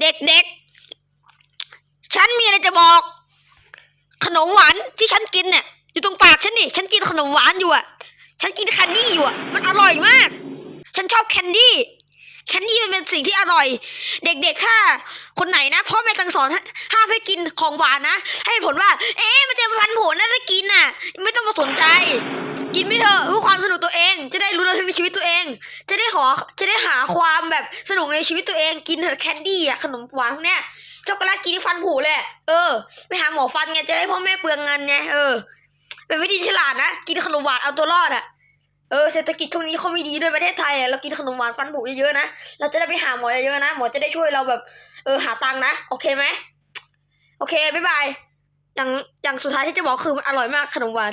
เด็กๆ ฉันมีอะไรจะบอก ขนมหวานที่ฉันกินเนี่ยอยู่ตรงปากฉันนี่ ฉันกินขนมหวานอยู่อะ ฉันกินแคนดี้อยู่อะ มันอร่อยมาก ฉันชอบแคนดี้ แคนดี้มันเป็นสิ่งที่อร่อย เด็กๆ ถ้า คนไหนนะพ่อแม่สั่งสอนห้ามให้กินของหวานนะ ให้ผลว่า เอะมันจะพันผลนะกินน่ะ ไม่ต้องมาสนใจ กินไม่เถอะเพื่อความสนุกตัวเอง จะได้รู้เรื่องในชีวิตตัวเอง จะได้ขอจะได้หาความแบบสนุกในชีวิตตัวเอง กินเถอะแคนดี้อะขนมหวานพวกเนี้ยช็อกโกแลตกินที่ฟันผุเลยเออไปหาหมอฟันไงจะได้พ่อแม่เปลืองเงินไงเออเป็นวิธีฉลาดนะกินขนมหวานเอาตัวรอดอะเออเศรษฐกิจช่วงนี้เขาไม่ดีด้วยประเทศไทยอะเรากินขนมหวานฟันผุเยอะๆนะเราจะได้ไปหาหมอเยอะๆนะหมอจะได้ช่วยเราแบบ เออหาตังค์นะ โอเคไหมโอเคบ๊ายบาย อย่างอย่างสุดท้ายที่จะบอกคือมันอร่อยมากขนมหวาน